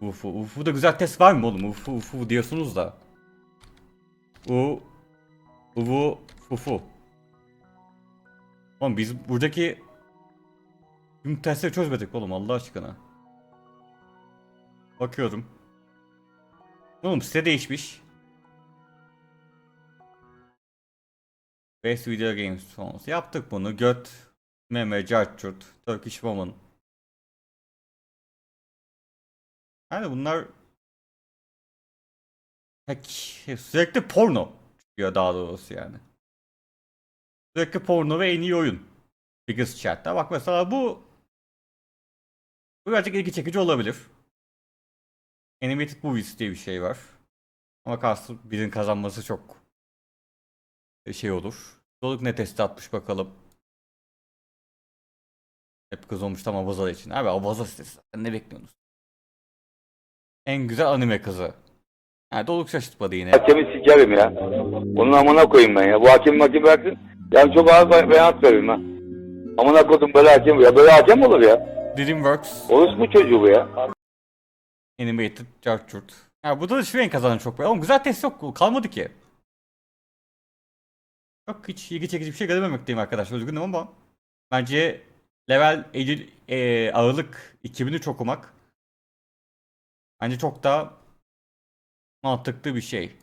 Ufu. Ufu'da güzel test var mı oğlum? Ufu ufu diyorsunuz da. U Uvu fufu. Oğlum biz buradaki tüm testleri çözmedik oğlum Allah aşkına. Bakıyorum. Oğlum site değişmiş. Best Video Games Songs. Yaptık bunu. Göt, meme, cartçurt, Turkish Woman. Yani bunlar pek sürekli porno çıkıyor daha doğrusu yani. Sürekli porno ve en iyi oyun. Biggest Chat'ta. Bak mesela bu bu birazcık ilgi çekici olabilir. Animated Movies diye bir şey var. Ama karşı birinin kazanması çok şey olur. Doluk ne testi atmış bakalım. Hep kız olmuş tam Avaza için. Abi Avaza sitesi ne bekliyorsunuz? En güzel anime kızı. Ha, doluk şaşırtmadı yine. Hakemi sikerim ya. Onun amına koyayım ben ya. Bu hakemi hakem bıraksın. Yani çok ağır be- beyanat veririm ha. Amına koydum böyle hakem. Ya böyle hakem olur ya? Dreamworks Orası mu çocuğu bu ya? Animated Chartchurt. Ya bu da Şiven kazanan çok. Oğlum güzel test yok. Kalmadı ki. Yok hiç ilgi çekici bir şey görememekteyim arkadaşlar. Üzgünüm ama. Bence level Eylül, e, Aralık 2003 okumak bence çok daha mantıklı bir şey.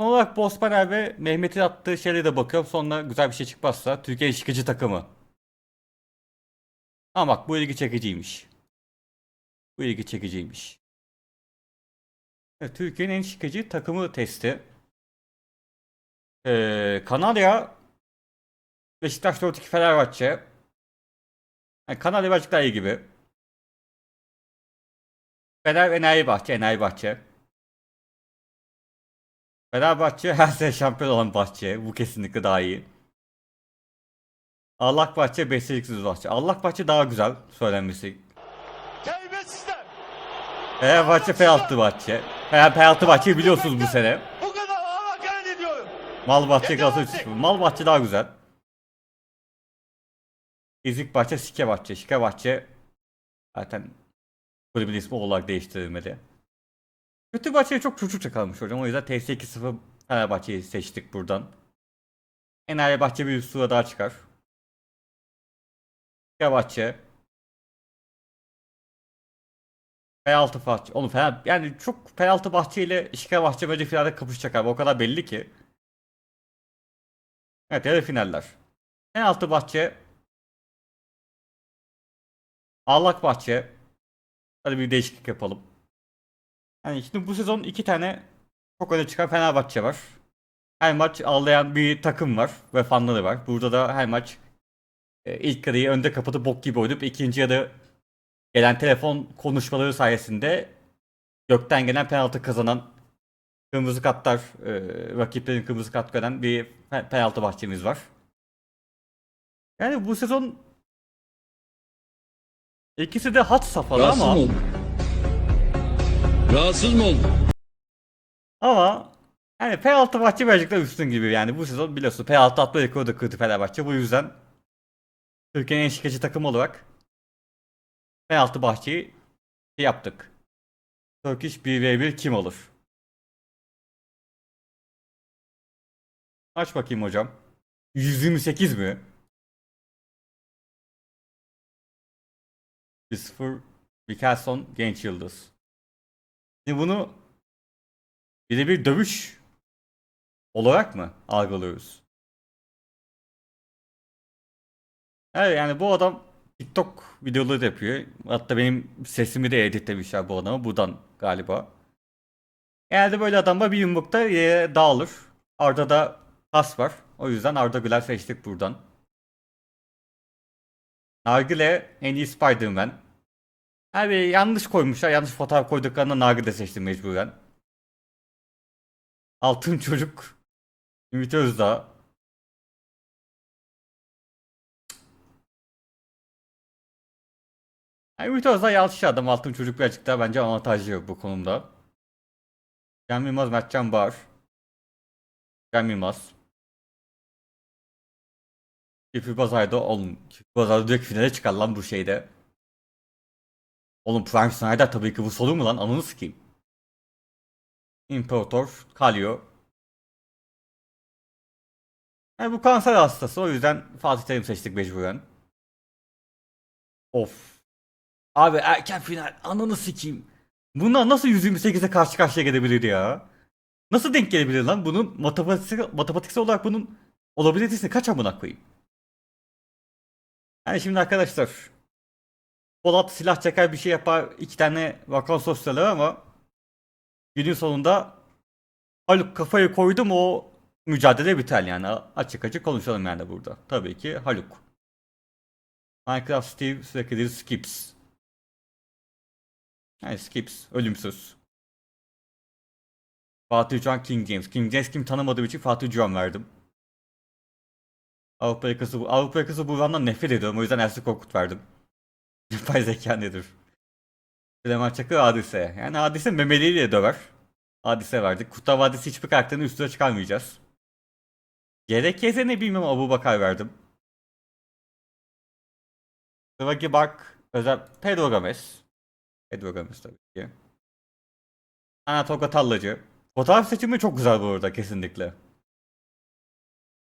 Son olarak Bospaner ve Mehmet'in attığı şeylere de bakıyorum. Sonra güzel bir şey çıkmazsa Türkiye şıkıcı takımı. Ama bak bu ilgi çekiciymiş. Bu ilgi çekiciymiş. Evet, Türkiye'nin en şıkıcı takımı testi. Ee, Kanarya Beşiktaş 4-2 Fenerbahçe. Yani Kanarya birazcık daha iyi gibi. Fener Enayi Bahçe, Enayi Bahçe. Fenerbahçe her sene şampiyon olan Bahçe. Bu kesinlikle daha iyi. Allah Bahçe, Beceriksiz Bahçe. Allah Bahçe daha güzel söylenmesi. Terbiyesizler. Fenerbahçe penaltı Bahçe. Fener penaltı Bahçe'yi biliyorsunuz bu sene. Bu kadar hakaret ediyorum. Mal Bahçe Galatasaray 3-0. Mal Bahçe daha güzel. İzik Bahçe, Sike Bahçe. Şike Bahçe zaten kulübün ismi olarak değiştirilmeli. Kötü Bahçe'ye çok çocukça kalmış hocam. O yüzden TS2-0 Fenerbahçe'yi seçtik buradan. Enayi Bahçe bir üst tura daha çıkar. Şike Bahçe. Penaltı Bahçe. Oğlum Fener, yani çok penaltı Bahçe ile Şike Bahçe bence finalde kapışacak abi. O kadar belli ki. Evet yarı finaller. Penaltı Bahçe. Allak Bahçe. Hadi bir değişiklik yapalım. Yani şimdi bu sezon iki tane çok öne çıkan Fenerbahçe var. Her maç ağlayan bir takım var ve fanları var. Burada da her maç e, ilk yarıyı önde kapatıp bok gibi oynayıp ikinci yarı gelen telefon konuşmaları sayesinde gökten gelen penaltı kazanan kırmızı kartlar e, rakiplerin kırmızı kart gören bir pe- penaltı bahçemiz var. Yani bu sezon ikisi de hat safhada Rahatsız ama mı oldun? Rahatsız mı oldun? ama yani penaltı bahçe birazcık da üstün gibi yani bu sezon biliyorsun penaltı atma rekoru da kırdı Fenerbahçe bu yüzden Türkiye'nin en şikacı takım olarak penaltı bahçeyi şey yaptık. Turkish 1v1 kim olur? Aç bakayım hocam. 128 mi? 1-0 Mikkelson genç yıldız. Şimdi bunu birebir dövüş olarak mı algılıyoruz? Evet yani bu adam TikTok videoları da yapıyor. Hatta benim sesimi de editlemişler bu adamı buradan galiba. Genelde böyle adamla bir yumrukta dağılır. Arda da pas var. O yüzden Arda Güler seçtik buradan. Nargile en iyi Spider-Man. Abi yanlış koymuşlar. Yanlış fotoğraf koyduklarında Nargile seçtim mecburen. Altın Çocuk. Ümit Özdağ. Yani Ümit Özdağ yanlış adam. Altın Çocuk birazcık daha bence avantajlı bu konumda. Cem Yılmaz, Mertcan Bağır. Cem Yılmaz. Küfür Bazar'da oğlum. Küfür Bazar'da direkt finale çıkar lan bu şeyde. Oğlum Frank Snyder tabii ki bu soru mu lan? Ananı sikeyim. İmparator Kalyo. Yani bu kanser hastası o yüzden Fatih Terim seçtik mecburen. Of. Abi erken final ananı sikeyim. Bunlar nasıl 128'e karşı karşıya gelebilir ya? Nasıl denk gelebilir lan? Bunun matematiksel, matematiksel olarak bunun olabilitesi kaç amına koyayım? Yani şimdi arkadaşlar Polat silah çeker bir şey yapar iki tane vakan sosyalı ama günün sonunda Haluk kafayı koydu mu o mücadele biter yani açık açık konuşalım yani burada. Tabii ki Haluk. Minecraft Steve sürekli skips. Yani skips ölümsüz. Fatih Can King James. King James kim tanımadığım için Fatih Can verdim. Avrupa yakası, Avrupa yakası Burhan'dan nefret ediyorum. O yüzden Ersin Korkut verdim. Yapay zeka nedir? Süleyman Çakır Hadise. Yani Hadise memeliyle döver. Hadise verdik. Kurtlar Vadisi hiçbir karakterini üstüne çıkarmayacağız. Gerekirse ne bilmem Abu Bakar verdim. Sıvaki Bak özel Pedro Gomez. Pedro Gomez tabii ki. Anatoga Tallacı. Fotoğraf seçimi çok güzel bu arada kesinlikle.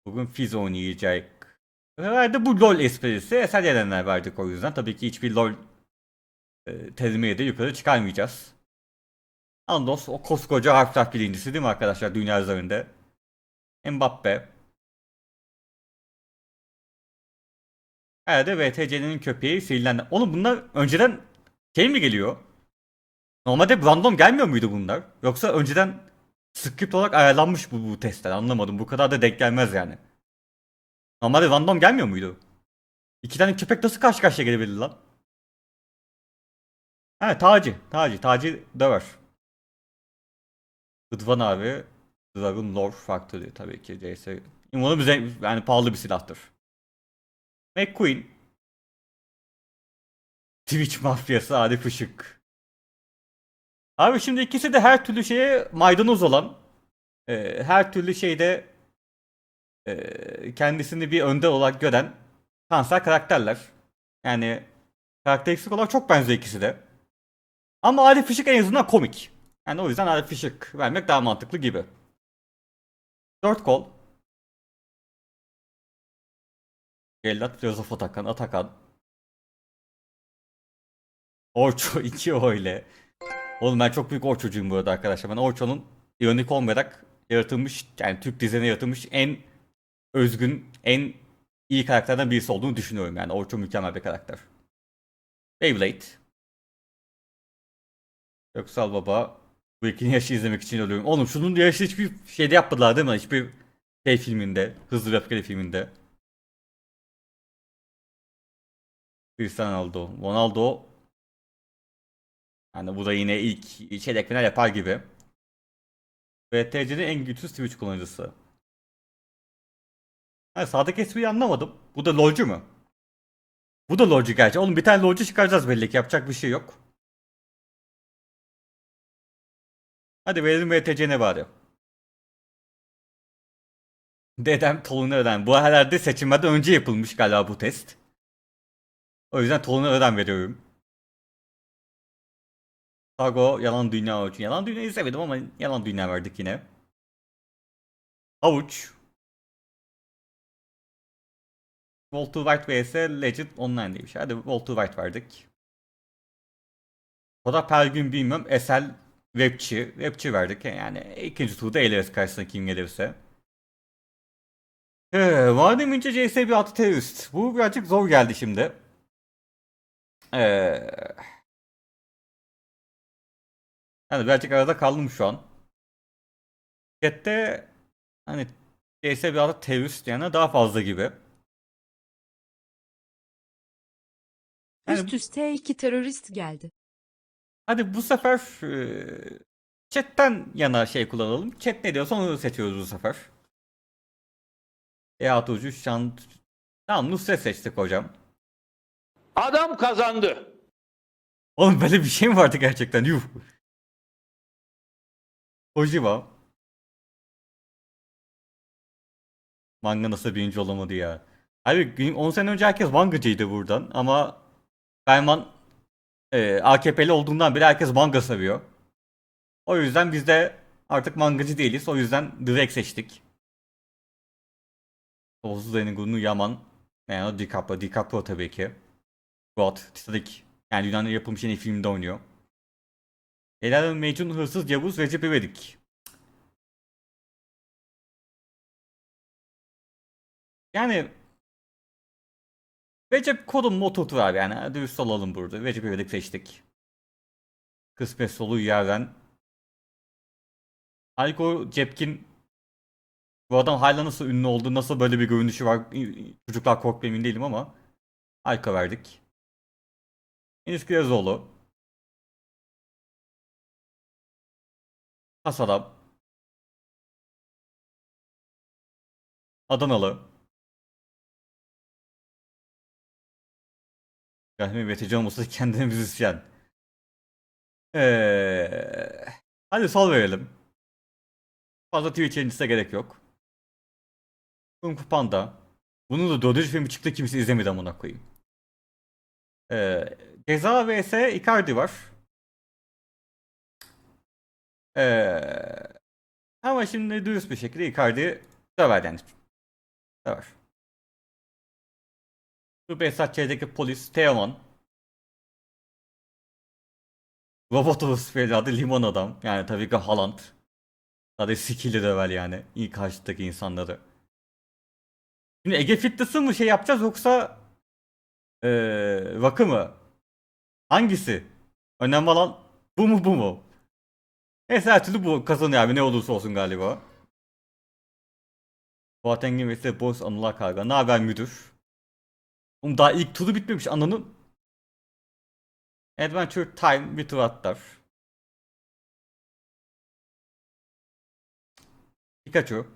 Bugün Fizz oynayacak. Herhalde bu LoL esprisi eser yerenler verdik o yüzden. Tabii ki hiçbir LoL e, terimiyle de yukarı çıkarmayacağız. Andos o koskoca harfler birincisi değil mi arkadaşlar dünya üzerinde? Mbappe. Herhalde VTC'nin köpeği sihirlendi. Oğlum bunlar önceden şey mi geliyor? Normalde random gelmiyor muydu bunlar? Yoksa önceden script olarak ayarlanmış bu, bu testler anlamadım. Bu kadar da denk gelmez yani. Normalde random gelmiyor muydu? İki tane köpek nasıl karşı karşıya gelebilir lan? Ha Taci. Taci. Taci döver. Rıdvan abi. Dragon Lore Factory tabii ki CS. Umarım bize yani pahalı bir silahtır. McQueen. Twitch mafyası Arif Işık. Abi şimdi ikisi de her türlü şeye maydanoz olan, e, her türlü şeyde e, kendisini bir önde olarak gören kanser karakterler. Yani karakteristik olarak çok benziyor ikisi de. Ama Arif Işık en azından komik. Yani o yüzden Arif Işık vermek daha mantıklı gibi. Dört kol. Gellat Filozof Atakan, Atakan. Orço 2 öyle. Oğlum ben çok büyük Orçocuyum bu arada arkadaşlar. Ben Orço'nun ironik olmayarak yaratılmış, yani Türk dizine yaratılmış en özgün, en iyi karakterden birisi olduğunu düşünüyorum yani. Orço mükemmel bir karakter. Beyblade. Göksal Baba. Bu ikinin yaşı izlemek için ölüyorum. Oğlum şunun yaşı hiçbir şeyde yapmadılar değil mi? Hiçbir şey filminde. Hızlı ve Öfkeli filminde. Cristiano Ronaldo. Ronaldo yani bu da yine ilk çeyrek final yapar gibi. VTC'nin en güçsüz Twitch kullanıcısı. Ha, sağdaki espriyi anlamadım. Bu da LoL'cu mu? Bu da LoL'cu gerçi. Oğlum bir tane LoL'cu çıkaracağız belli ki. Yapacak bir şey yok. Hadi verelim VTC ne bari. Dedem Tolunay Öden. Bu herhalde seçimlerden önce yapılmış galiba bu test. O yüzden Tolunay Öden veriyorum. Sago Yalan Dünya için. Yalan Dünya izlemedim ama Yalan Dünya verdik yine. Havuç. Walter White vs Legend Online diye bir şey. Hadi Walter White verdik. O da Pergün bilmiyorum. Esel Webçi. Webçi verdik. Yani ikinci turda eleriz karşısına kim gelirse. Ee, madem önce CS bir atı terörist. Bu birazcık zor geldi şimdi. Eee... Yani birazcık arada kaldım şu an. Chat'te hani CS bir adı terörist diyene daha fazla gibi. Yani Üst üste iki terörist geldi. hadi bu sefer e, chat'ten yana şey kullanalım. Chat ne diyorsa onu seçiyoruz bu sefer. Ehat Ucu Şant... Tamam Nusret seçtik hocam. Adam kazandı. Oğlum böyle bir şey mi vardı gerçekten? Yuh. Ojiva. Manga nasıl birinci olamadı ya? Abi gün- 10 sene önce herkes mangacıydı buradan ama Berman e, AKP'li olduğundan beri herkes manga seviyor. O yüzden biz de artık mangacı değiliz. O yüzden direkt seçtik. Sonsuz Zengun'u Yaman. Yani DiCaprio. DiCaprio tabii ki. Goat, Titanic. Yani Yunan'da yapılmış en iyi filmde oynuyor. Helal Mecnun Hırsız Yavuz Recep İvedik. Yani Recep kodun mototu var yani. Dürüst olalım burada. Recep İvedik seçtik. Kısmet solu yerden. Alko Cepkin bu adam hala nasıl ünlü oldu, nasıl böyle bir görünüşü var çocuklar korkmuyor emin değilim ama Alko verdik. Enis Kirazoğlu. Hasadam. Adanalı. Yani üretici olmasa kendine müzisyen. Eee hadi sol verelim. Fazla Twitch yayıncısına gerek yok. Kung Panda. Bunun da dördüncü filmi çıktı kimse izlemedi amına koyayım. Ee, Ceza vs Icardi var. Ee, ama şimdi dürüst bir şekilde Icardi döver yani. Döver. Bu Behzatçı'daki polis Teoman. Robot Orospu'yla adı Limon Adam. Yani tabii ki Haaland. Hadi skill'i döver yani. İyi karşıdaki insanları. Şimdi Ege Fitness'ı mı şey yapacağız yoksa ee, Vakı mı? Hangisi? Önemli olan bu mu bu mu? Neyse her türlü bu kazanıyor abi ne olursa olsun galiba. Fuat Engin vs. Boss Anılar Karga. Ne haber müdür? Oğlum daha ilk turu bitmemiş ananın. Adventure Time bir tur atlar. Pikachu.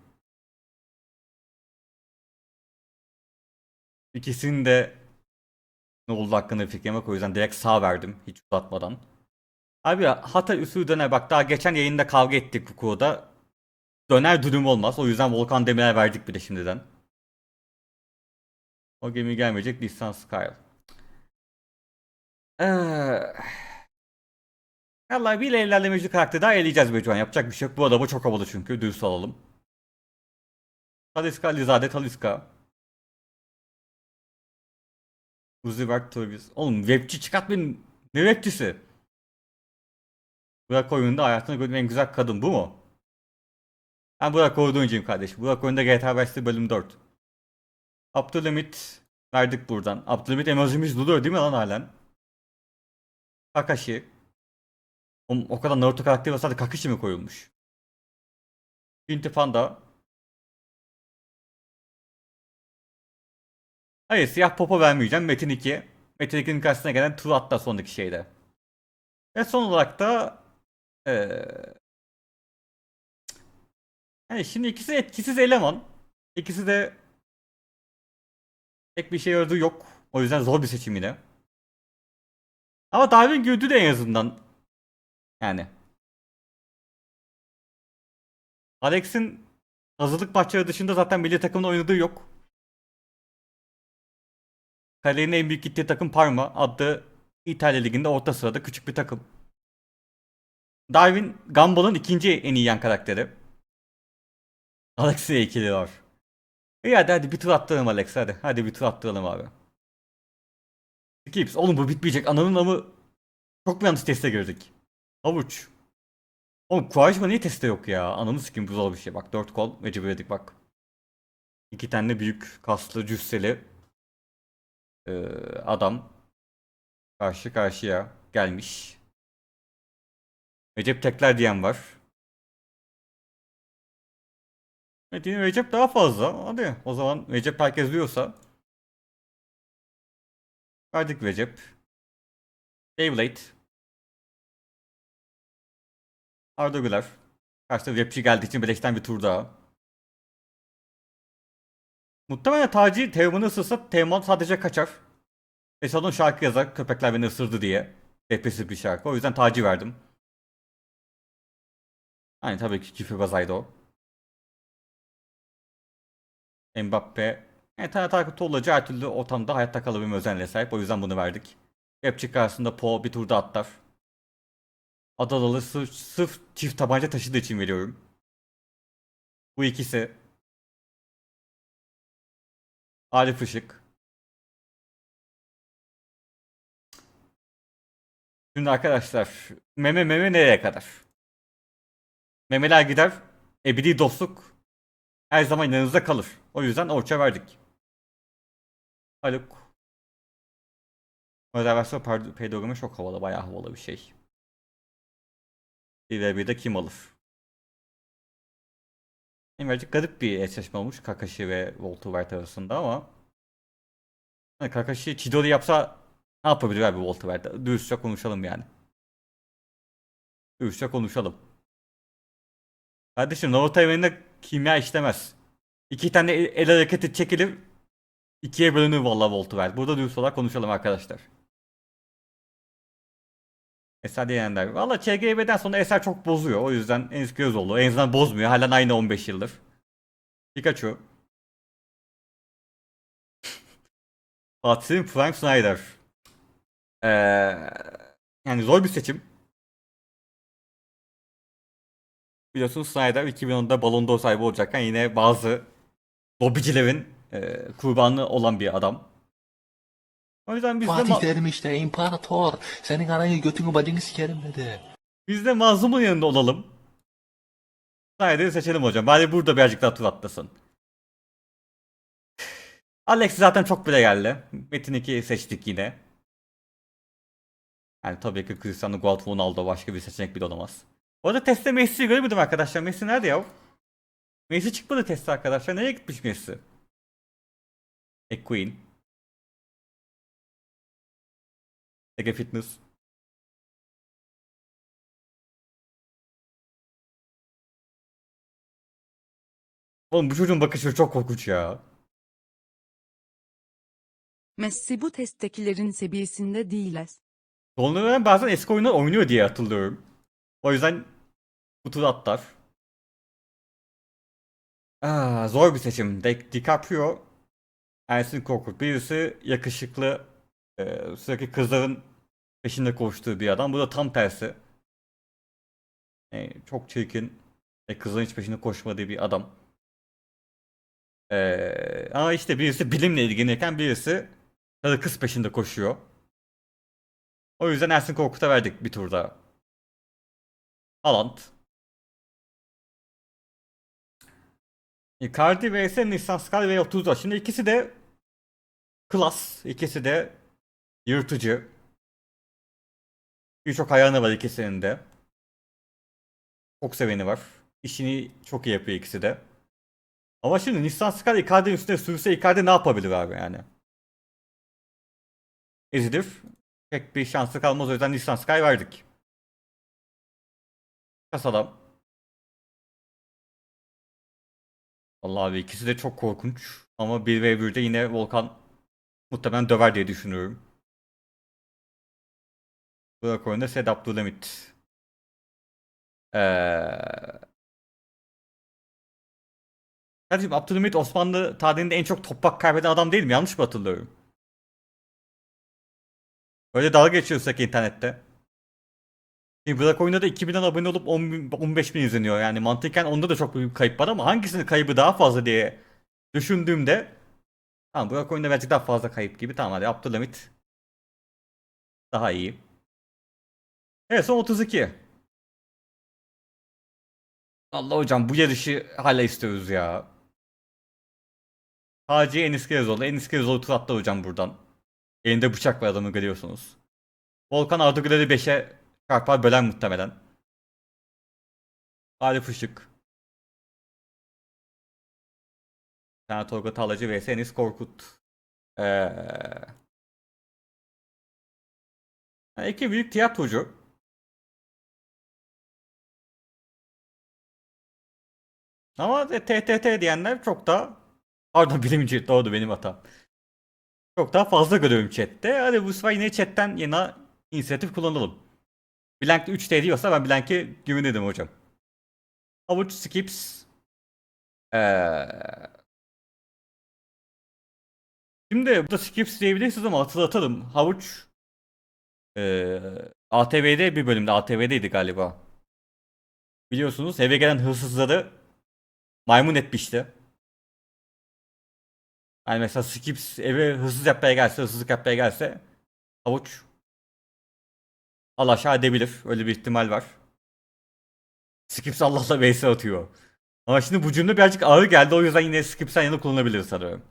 İkisinin de ne oldu hakkında bir fikrim yok o yüzden direkt sağ verdim hiç uzatmadan. Abi Hatay usulü döner bak daha geçen yayında kavga ettik bu konuda. Döner durum olmaz o yüzden Volkan Demirel verdik bir de şimdiden. O gemi gelmeyecek lisans Kyle. Eee... Vallahi bir ilerlemeci karakteri daha eleyeceğiz be şu an. Yapacak bir şey yok. Bu adamı çok havalı çünkü. Dürüst olalım. Taliska Lizade Taliska. Uzi Berk Turbiz. Oğlum webçi çıkartmayın. Ne webçisi? Burak oyununda hayatını gördüğüm en güzel kadın bu mu? Ben Burak oyuncuyum kardeş. Burak oyunda GTA Vice'de bölüm 4. Abdülhamit verdik buradan. Abdülhamit emojimiz duruyor değil mi lan halen? Kakashi. O, o kadar Naruto karakteri olsaydı Kakashi mi koyulmuş? Pinti Panda. Hayır siyah popo vermeyeceğim. Metin 2. Metin 2'nin karşısına gelen tur hatta sondaki şeyde. Ve son olarak da eee yani şimdi ikisi etkisiz eleman. İkisi de pek bir şey ördüğü yok. O yüzden zor bir seçim yine. Ama Darwin güldü de en azından. Yani. Alex'in hazırlık maçları dışında zaten milli takımda oynadığı yok. Kariyerin en büyük gittiği takım Parma adlı İtalya Ligi'nde orta sırada küçük bir takım. Darwin Gumball'ın ikinci en iyi yan karakteri. Alex'in ikili var. İyi hadi hadi bir tur attıralım Alex hadi. Hadi bir tur attıralım abi. Skips. Oğlum bu bitmeyecek. Ananın amı çok mu yanlış teste girdik? Havuç. Oğlum Kuajma niye teste yok ya? Ananı sikim bu zor bir şey. Bak 4 kol ve cibredik bak. İki tane büyük kaslı cüsseli ee, adam karşı karşıya gelmiş. Recep tekler diyen var. Evet yine Recep daha fazla. Hadi o zaman Recep herkes diyorsa. Verdik Recep. Beyblade. Arda Güler. Karşıda rapçi geldiği için Beleş'ten bir tur daha. Muhtemelen Taci Teoman'ı ısırsa Teoman sadece kaçar. Esad'ın şarkı yazar köpekler beni ısırdı diye. Depresif bir şarkı. O yüzden Taci verdim. Hani tabii ki Küfür Bazaydı o. Mbappe. Yani tane takipte olacağı her türlü ortamda hayatta kalabilme özelliğine sahip. O yüzden bunu verdik. Rapçi karşısında Po bir turda atlar. Adalalı sırf, sırf çift tabanca taşıdığı için veriyorum. Bu ikisi. Arif Işık. Şimdi arkadaşlar meme meme nereye kadar? Memeler gider. Ebedi dostluk her zaman yanınızda kalır. O yüzden orça verdik. Haluk. Rezervasyon perd- pedagogmu çok havalı. Bayağı havalı bir şey. Bir ve bir de kim alır? Birazcık garip bir eşleşme olmuş Kakashi ve Voltuvert arasında ama Kakashi Chidori yapsa ne yapabilir abi Voltuvert? Dürüstçe konuşalım yani. Dürüstçe konuşalım. Kardeşim Naruto evreninde kimya işlemez. İki tane el, el hareketi çekilir. ikiye bölünür valla Voltuvert. Burada dürüst olarak konuşalım arkadaşlar. Eser diyenler. Valla ÇGB'den sonra Eser çok bozuyor. O yüzden Enes Gözoğlu en azından bozmuyor. Halen aynı 15 yıldır. Pikachu. Fatih Selim, Frank Snyder. Ee, yani zor bir seçim. Biliyorsunuz Snyder 2010'da Ballon d'Or sahibi olacakken yine bazı lobicilerin e, kurbanı olan bir adam. O yüzden biz de, Fatih ma- Terim işte imparator. Senin anayı götünü bacını sikerim dedi. biz de mazlumun yanında olalım. Snyder'i seçelim hocam. Bari burada birazcık daha tur atlasın. Alex zaten çok bile geldi. Metin 2'yi seçtik yine. Yani tabii ki Cristiano Ronaldo başka bir seçenek bile olamaz. Bu arada testte Messi'yi göremedim arkadaşlar. Messi nerede ya? Messi çıkmadı testte arkadaşlar. Nereye gitmiş Messi? McQueen. Ege Fitness. Oğlum bu çocuğun bakışı çok korkunç ya. Messi bu testtekilerin seviyesinde değiliz. Sonradan bazen eski oyunlar oynuyor diye hatırlıyorum. O yüzden bu turu atlar. Aa, zor bir seçim. Di- DiCaprio, Ersin Korkut. Birisi yakışıklı, e, sürekli kızların peşinde koştuğu bir adam. Bu da tam tersi. E, çok çirkin ve kızların hiç peşinde koşmadığı bir adam. E, ama işte birisi bilimle ilgilenirken birisi kız peşinde koşuyor. O yüzden Ersin Korkut'a verdik bir turda. Haaland. Icardi vs Nissan Sky ve 30'da. Şimdi ikisi de klas. ikisi de yırtıcı. Birçok hayranı var ikisinin de. Çok seveni var. İşini çok iyi yapıyor ikisi de. Ama şimdi Nissan Sky Icardi'nin üstüne sürse Icardi ne yapabilir abi yani? Ezilir. Pek bir şansı kalmaz o yüzden Nissan Sky verdik. Kasalam. Allah abi ikisi de çok korkunç. Ama 1v1'de yine Volkan muhtemelen döver diye düşünüyorum. Burak oyunda Sed Abdülhamit. Eee... Kardeşim Abdülhamit Osmanlı tarihinde en çok toprak kaybeden adam değil mi? Yanlış mı hatırlıyorum? Öyle dalga geçiyorsak internette. Bırak oyunda da 2000'den abone olup 10 bin- 15 bin izleniyor. Yani mantıken onda da çok büyük kayıp var ama hangisinin kaybı daha fazla diye düşündüğümde Tamam Bırak oyunda birazcık daha fazla kayıp gibi. Tamam hadi Abdülhamit daha iyi. Evet son 32. Allah hocam bu yarışı hala istiyoruz ya. Hacı Enis Kirazoğlu. Enis Kirazoğlu tur attı hocam buradan. Elinde bıçak var adamı görüyorsunuz. Volkan Arduguler'i 5'e çarpar bölen muhtemelen. Arif Işık. Tane Tolga Talacı vs Enis Korkut. Ee... Yani iki büyük tiyatrocu. Ama TTT diyenler çok da pardon bilimci doğru benim hatam. Çok daha fazla görüyorum chatte. Hadi bu sefer yine chatten yine inisiyatif kullanalım. Blank 3D diyorsa ben Blank'e güvenirim hocam. Avuç skips. Ee... Şimdi burada skips diyebilirsiniz ama hatırlatalım. Havuç Ee, ATV'de bir bölümde ATV'deydi galiba. Biliyorsunuz eve gelen hırsızları maymun etmişti. Yani mesela Skips eve hırsız yapmaya gelse, hırsızlık yapmaya gelse havuç al aşağı edebilir. Öyle bir ihtimal var. Skips Allah'la vs atıyor. Ama şimdi bu cümle birazcık ağır geldi. O yüzden yine Skips'ten yana kullanabilir sanırım.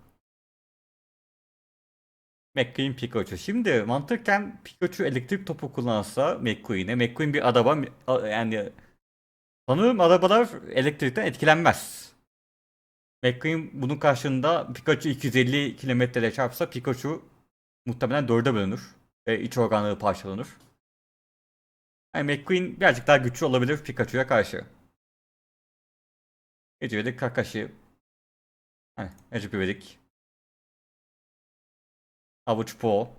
McQueen Pikachu. Şimdi mantıken Pikachu elektrik topu kullansa McQueen'e. McQueen bir araba yani sanırım arabalar elektrikten etkilenmez. McQueen bunun karşılığında Pikachu 250 kilometrede çarpsa Pikachu muhtemelen dörde bölünür. Ve iç organları parçalanır. Yani McQueen birazcık daha güçlü olabilir Pikachu'ya karşı. Ece'de Kakashi. Hani Ece. Havuç Po.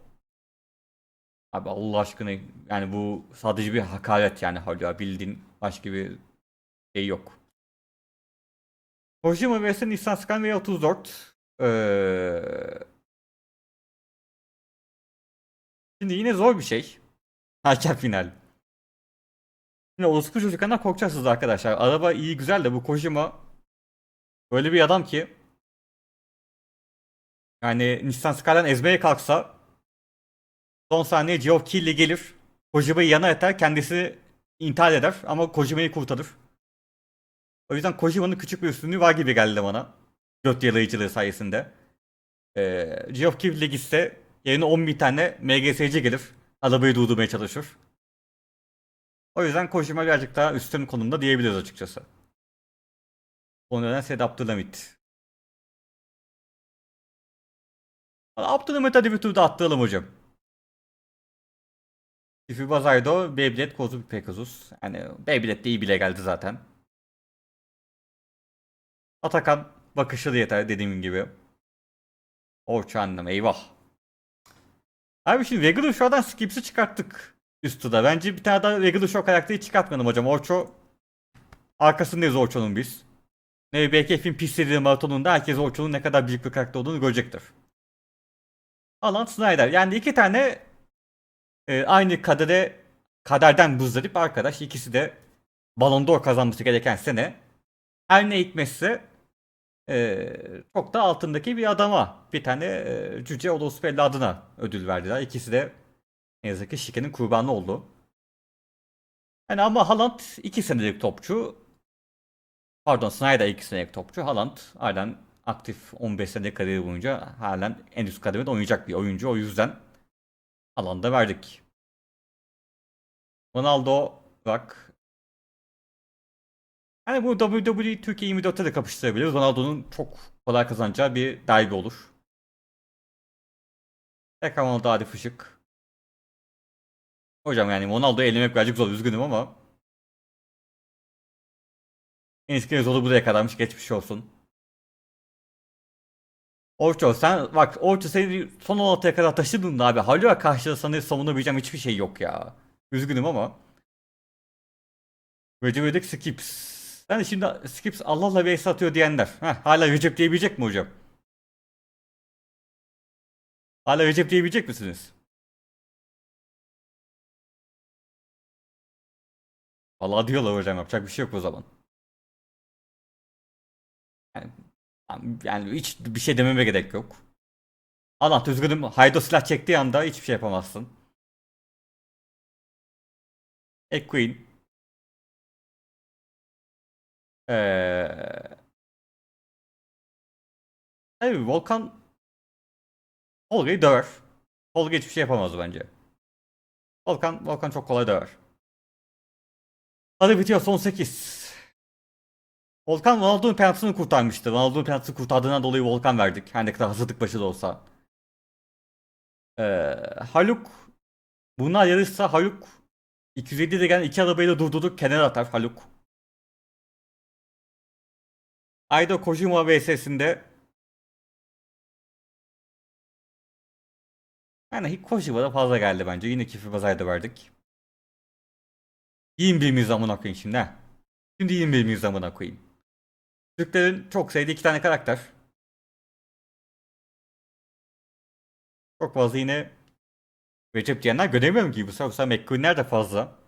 Abi Allah aşkına yani bu sadece bir hakaret yani hala bildiğin başka bir şey yok. Kojima vs Nissan Skyline V34 ee... Şimdi yine zor bir şey. Hakem final. Şimdi orospu çocuklarından korkacaksınız arkadaşlar. Araba iyi güzel de bu Kojima öyle bir adam ki yani Nissan Skyline ezmeye kalksa son saniye Geoff Keighley gelir. Kojima'yı yana eter kendisi intihar eder ama Kojima'yı kurtarır. O yüzden Kojima'nın küçük bir üstünlüğü var gibi geldi bana. Göt yalayıcılığı sayesinde. Ee, Geoff Keighley gitse yerine 10 tane MGS'ci gelir. Arabayı durdurmaya çalışır. O yüzden Kojima birazcık daha üstün konumda diyebiliriz açıkçası. Onun neden Sed Abdülhamit. Abdülhamit hadi bir turda attıralım hocam. Tifi Bazardo, Beyblade, Kozu Pegasus. Yani Beyblade de iyi bile geldi zaten. Atakan bakışı da yeter dediğim gibi. Orçu annem eyvah. Abi şimdi Regular Show'dan Skips'i çıkarttık üstü de. Bence bir tane daha Regular Show karakteri çıkartmayalım hocam. Orço arkasındayız Orço'nun biz. Ne BKF'in pis serileri maratonunda herkes Orço'nun ne kadar büyük bir karakter olduğunu görecektir. Alan Snyder. Yani iki tane e, aynı kadere kaderden buzdarip arkadaş. ikisi de Ballon d'Or kazanması gereken sene. Her ne hikmetse e, çok da altındaki bir adama bir tane e, Cüce Olospelli adına ödül verdiler. İkisi de ne yazık ki şikenin kurbanı oldu. Yani ama Haaland 2 senelik topçu. Pardon Snyder 2 senelik topçu. Haaland halen aktif 15 senelik kariyeri boyunca halen en üst kademede oynayacak bir oyuncu. O yüzden Haaland'a verdik. Ronaldo bak. Hani bu WWE Türkiye 24'te de kapıştırabiliriz. Ronaldo'nun çok kolay kazanacağı bir derbi olur. Tekrar Ronaldo hadi fışık. Hocam yani Ronaldo'yu elemek birazcık zor üzgünüm ama. Enis Kirazoğlu buraya kadarmış geçmiş olsun. Orço sen bak Orço seni son 16'ya kadar taşıdın da abi. Halil'e karşı sana savunabileceğim hiçbir şey yok ya. Üzgünüm ama. Recep İvedik Skips. Yani şimdi Skips Allah'la vs atıyor diyenler. Heh, hala Recep diyebilecek mi hocam? Hala Recep diyebilecek misiniz? Vallahi diyorlar hocam yapacak bir şey yok o zaman. Yani, yani hiç bir şey dememe gerek yok. Allah üzgünüm Haydo silah çektiği anda hiçbir şey yapamazsın. Queen. Ee... Tabii Volkan Tolga'yı döver. Tolga hiçbir şey yapamaz bence. Volkan, Volkan çok kolay döver. Hadi bitiyor son 8. Volkan Ronaldo'nun penaltısını kurtarmıştı. Ronaldo'nun penaltısını kurtardığından dolayı Volkan verdik. Her ne kadar hazırlık başı da olsa. Ee, Haluk bunlar yarışsa Haluk 207'de gelen iki arabayla durdurduk kenara atar Haluk. Ayda Kojima vs'sinde yani Kojima'da fazla geldi bence. Yine Kifi Bazay'da verdik. Yiyin birbirimizi amına koyayım şimdi ha. Şimdi yiyin birbirimizi amına koyayım. Türklerin çok sevdiği iki tane karakter. Çok fazla yine Recep diyenler göremiyorum ki bu sefer, bu sefer McQueen'ler de fazla.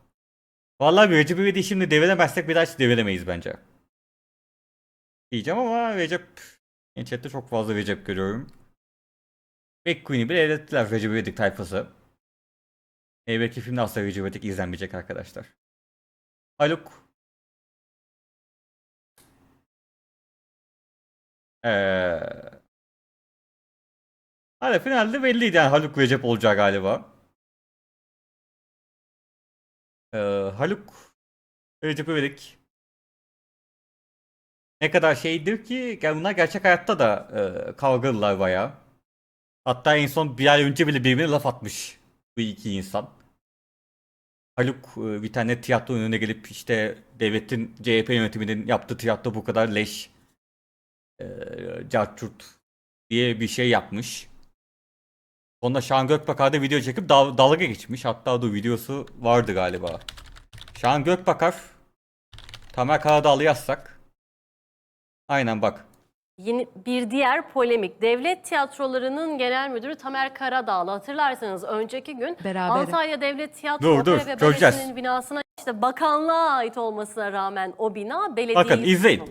Vallahi bir Recep İvedik'i şimdi deviremezsek bir daha hiç deviremeyiz bence. Diyeceğim ama Recep en chatte çok fazla Recep görüyorum. McQueen'i bile evlettiler Recep İvedik tayfası. E, belki filmde asla Recep İvedik izlenmeyecek arkadaşlar. Haluk. Eee... Hadi finalde belliydi yani Haluk Recep olacağı galiba. Ee, Haluk Recep İvedik ne kadar şeydir ki yani bunlar gerçek hayatta da e, kavgalılar bayağı. Hatta en son bir ay önce bile birbirine laf atmış bu iki insan. Haluk e, bir tane tiyatro önüne gelip işte devletin CHP yönetiminin yaptığı tiyatro bu kadar leş e, cartçurt diye bir şey yapmış. Onda Şahan Gökbakar da video çekip dal- dalga geçmiş. Hatta da videosu vardı galiba. Şahan Gökbakar Tamer Karadağlı yazsak. Aynen bak. Yeni bir diğer polemik. Devlet Tiyatroları'nın genel müdürü Tamer Karadağlı. Hatırlarsanız önceki gün Berabere. Antalya Devlet Tiyatro Dur, dur, ve göreceğiz. Balesi'nin binasına işte bakanlığa ait olmasına rağmen o bina belediyeyi Bakın, izleyin.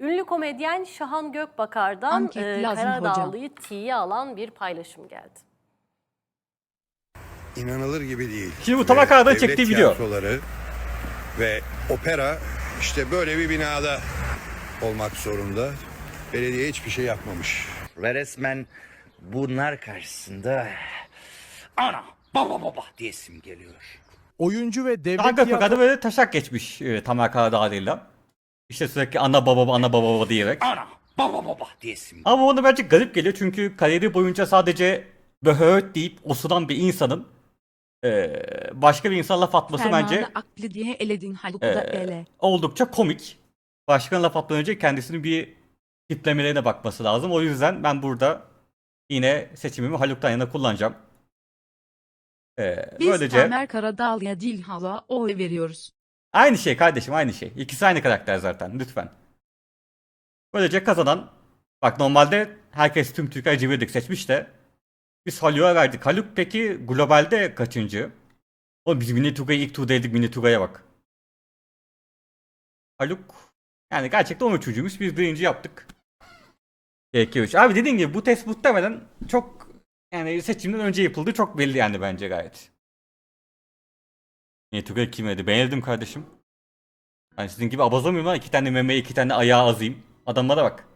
Ünlü komedyen Şahan Gökbakar'dan Anket e, lazım Karadağlı'yı tiye alan bir paylaşım geldi. İnanılır gibi değil. Şimdi bu Tamer Karadağ'ın Devlet çektiği video. tiyatroları ve opera işte böyle bir binada olmak zorunda. Belediye hiçbir şey yapmamış. Ve resmen bunlar karşısında ana baba baba diyesim geliyor. Oyuncu ve devlet da tiyatro böyle taşak geçmiş e, Tamer Karadağlı'yla. İşte sürekli ana baba ana baba baba diyerek. Ana baba baba diyesim Ama onu bence garip geliyor çünkü kariyeri boyunca sadece böhöt deyip osuran bir insanın e, başka bir insan laf atması bence Fermanı aklı diye eledin Ee, ele. oldukça komik. Başkan laf atmadan önce kendisinin bir tiplemelerine bakması lazım. O yüzden ben burada yine seçimimi Haluk'tan yana kullanacağım. Ee, Biz böylece Tamer Karadağlı'ya değil hala oy veriyoruz. aynı şey kardeşim aynı şey. İkisi aynı karakter zaten lütfen. Böylece kazanan bak normalde herkes tüm Türkiye Civirdik seçmiş de biz Haluk'a verdik. Haluk peki globalde kaçıncı? Oğlum biz Mini Tugay'ı ilk turda yedik Mini Tugay'a bak. Haluk yani gerçekten 13. Biz birinci yaptık. 2-3. Abi dediğim gibi bu test muhtemelen çok yani seçimden önce yapıldı. Çok belli yani bence gayet. Niye Tugay kim yedi? Beğendim kardeşim. Ben sizin gibi abazamıyorum lan. iki tane memeye iki tane ayağı azayım. Adamlara bak.